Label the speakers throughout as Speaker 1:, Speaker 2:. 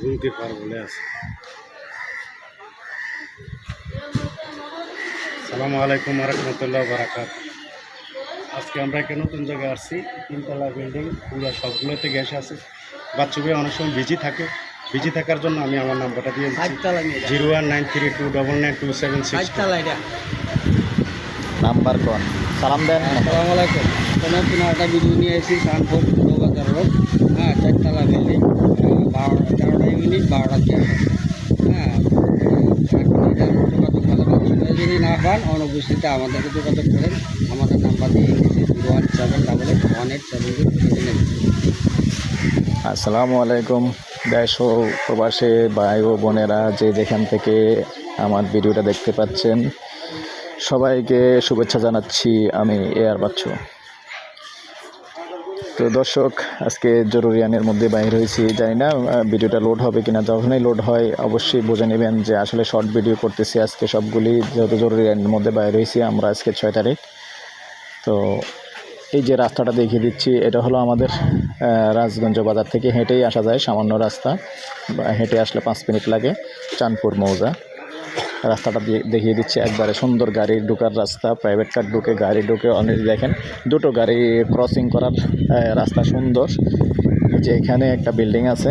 Speaker 1: গুমতি পার বলে আছে। সালামু আলাইকুম রহমতুল্লাহ বারাকাত আজকে আমরা একটা নতুন জায়গায় আসছি তিনতলা বিল্ডিং পুরো সবগুলোতে গ্যাস আছে। বাচ্চাগুলো অনেক সময় বিজি থাকে। বিজি থাকার জন্য আমি আমার নাম্বারটা দিয়ে zero one nine three two double nine two seven six
Speaker 2: number কোন? সালাম দেন।
Speaker 3: আসসালামু আলাইকুম। তোমার তোমার একটা ভিডিও নিয়ে এসেছি নৌবাজার রোড হ্যাঁ চারতলা বিল্ডিং বারো তেরোটা ইউনিট বারোটা চেয়ার হ্যাঁ যদি না পান অনুপস্থিতিতে আমাদেরকে যোগাযোগ করেন। আমাদের নাম্বার দিয়ে zero one seven double eight one eight seven
Speaker 2: আসসালামু আলাইকুম, দেশ ও প্রবাসে ভাই ও বোনেরা যে যেখান থেকে আমার ভিডিওটা দেখতে পাচ্ছেন, সবাইকে শুভেচ্ছা জানাচ্ছি আমি এয়ার বাচ্চু। তো দর্শক, আজকে জরুরি আনের মধ্যে বাইর হয়েছি, জানি না ভিডিওটা লোড হবে কিনা যখনই লোড হয়, অবশ্যই বুঝে নেবেন যে আসলে শর্ট ভিডিও করতেছি আজকে সবগুলি, যেহেতু জরুরি আইনের মধ্যে বাইর হয়েছি আমরা আজকে ছয় তারিখ। তো এই যে রাস্তাটা দেখিয়ে দিচ্ছি, এটা হলো আমাদের রাজগঞ্জ বাজার থেকে হেঁটেই আসা যায়, সামান্য রাস্তা হেঁটে আসলে পাঁচ মিনিট লাগে, চাঁদপুর মৌজা। রাস্তাটা দেখিয়ে দিচ্ছি। একবারে সুন্দর গাড়ি ঢোকার রাস্তা প্রাইভেট কার ঢুকে গাড়ি ঢুকে অনেক দেখেন। দুটো গাড়ি ক্রসিং করার রাস্তা সুন্দর। যে এখানে একটা বিল্ডিং আছে।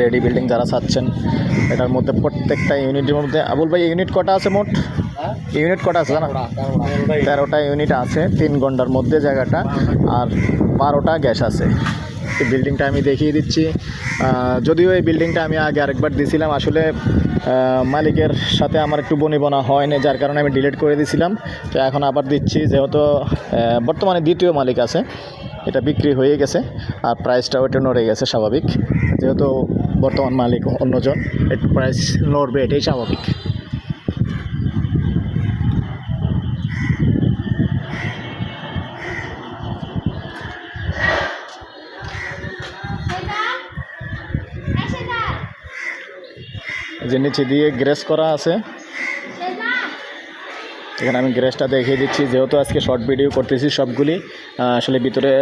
Speaker 2: রেডি বিল্ডিং যারা চাচ্ছেন এটার মধ্যে প্রত্যেকটা ইউনিটের মধ্যে আবুল ভাই ইউনিট কটা আছে মোট? ইউনিট কটা আছে জানা? তেরোটা ইউনিট আছে তিন ঘণ্টার মধ্যে জায়গাটা। আর বারোটা গ্যাস আছে। বিল্ডিংটা আমি দেখিয়ে দিচ্ছি। যদিও এই বিল্ডিংটা আমি আগে আরেকবার দিয়েছিলাম আসলে মালিকের সাথে আমার একটু বনিবনা হয়নি, যার কারণে আমি ডিলিট করে দিয়েছিলাম তো এখন আবার দিচ্ছি, যেহেতু বর্তমানে দ্বিতীয় মালিক আছে, এটা বিক্রি হয়ে গেছে, আর প্রাইসটাও একটু নড়ে গেছে, স্বাভাবিক। যেহেতু বর্তমান মালিক অন্যজন একটু প্রাইস নড়বে, এটাই স্বাভাবিক। যে নিচে দিয়ে গ্রেস করা আছে। এখানে আমি গ্রেসটা দেখিয়ে দিচ্ছি, যেহেতু আজকে শর্ট ভিডিও করতেছি সবগুলি আসলে ভিতরে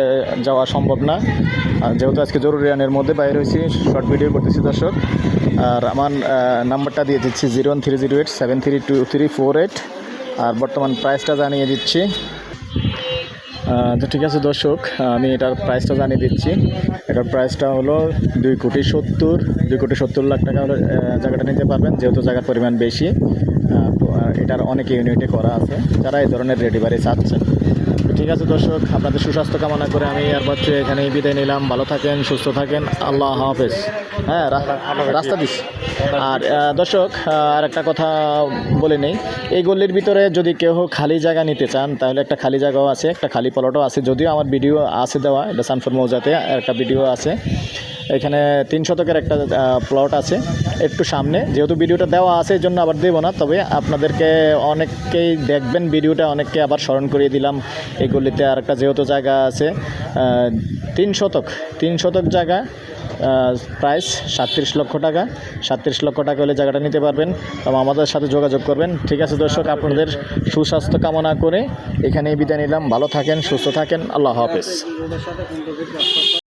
Speaker 2: যাওয়া সম্ভব না। যেহেতু আজকে জরুরি আনের মধ্যে বাইরে হয়েছি, শর্ট ভিডিও করতেছি দর্শক। আর আমার নাম্বারটা দিয়ে দিচ্ছি, zero one three zero eight, seven three two three four eight. আর বর্তমান প্রাইসটা জানিয়ে দিচ্ছি। তো ঠিক আছে দর্শক আমি এটার প্রাইসটা জানিয়ে দিচ্ছি। এটার প্রাইসটা হলো দুই কোটি সত্তর, দুই কোটি সত্তর লাখ টাকা হলো জায়গাটা নিতে পারবেন, যেহেতু জায়গার পরিমাণ বেশি। এটার অনেক ইউনিটে করা আছে, যারা এই ধরনের রেডি বাড়ি চাচ্ছেন। ঠিক আছে দর্শক, আপনাদের সুস্বাস্থ্য কামনা করে আমি আর এখানেই বিদায় নিলাম। ভালো থাকেন, সুস্থ থাকেন, আল্লাহ হাফেজ। হ্যাঁ রাস্তা রাস্তা দিস। আর দর্শক আর একটা কথা বলে নেই। এই গল্লির ভিতরে যদি কেউ খালি জায়গা নিতে চান, তাহলে একটা খালি জায়গাও আছে, একটা খালি পলটও আছে। যদিও আমার ভিডিও আছে দেওয়া, এটা সানফোর মৌজাতে একটা ভিডিও আছে। এখানে তিন শতকের একটা প্লট আছে একটু সামনে। যেহেতু ভিডিওটা দেওয়া আছে এই জন্য আবার দেবো না। তবে আপনাদেরকে অনেককেই দেখবেন, ভিডিওটা অনেককে আবার স্মরণ করিয়ে দিলাম এই গল্লিতে আর একটা যেহেতু জায়গা আছে তিন শতক তিন শতক জায়গা প্রাইস সাতত্রিশ লক্ষ টাকা। সাতত্রিশ লক্ষ টাকা হলে জায়গাটা নিতে পারবেন। এবং আমাদের সাথে যোগাযোগ করবেন। ঠিক আছে দর্শক, আপনাদের সুস্বাস্থ্য কামনা করে এখানেই বিদায় নিলাম। ভালো থাকেন, সুস্থ থাকেন। আল্লাহ হাফেজ।